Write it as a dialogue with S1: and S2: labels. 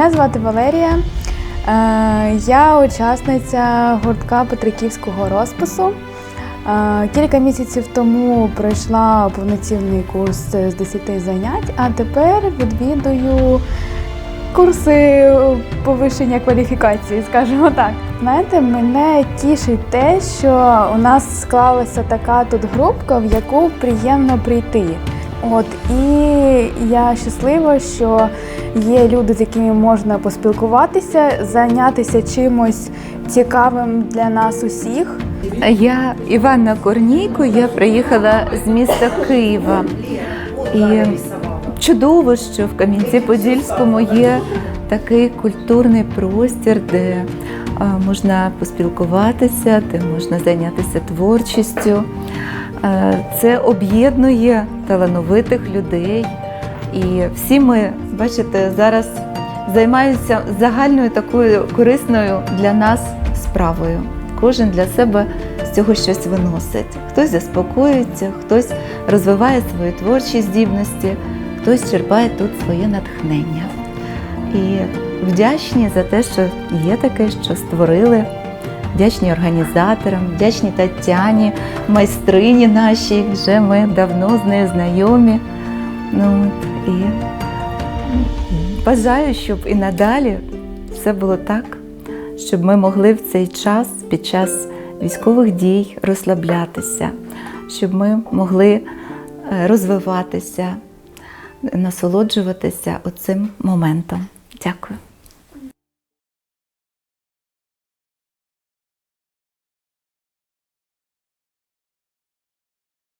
S1: Мене звати Валерія. Е, Я учасниця гуртка Петриківського розпису. Е, Кілька місяців тому пройшла повноцінний курс з 10 занять, а тепер відвідую курси повищення кваліфікації, скажімо так. Знаєте, мене тішить те, що у нас склалася така тут групка, в яку приємно прийти. От і я щаслива, що є люди, з якими можна поспілкуватися, зайнятися чимось цікавим для нас усіх.
S2: Я Іванна Корнійко, я приїхала з міста Києва. І чудово, що в Кам'янці-Подільському є такий культурний простір, де можна поспілкуватися, де можна зайнятися творчістю. Е, Це об'єднує талановитих людей. І всі ми, бачите, зараз займаються загальною такою корисною для нас справою. Кожен для себе з цього щось виносить. Хтось заспокоюється, хтось розвиває свої творчі здібності, хтось черпає тут своє натхнення. І вдячні за те, що є таке, що створили. Вдячні організаторам, вдячні Тетяні, майстрині нашій, вже ми давно з нею знайомі. Ну, і бажаю, щоб і надалі все було так, щоб ми могли в цей час, під час військових дій, розслаблятися, щоб ми могли е, розвиватися, насолоджуватися оцим моментом. Дякую.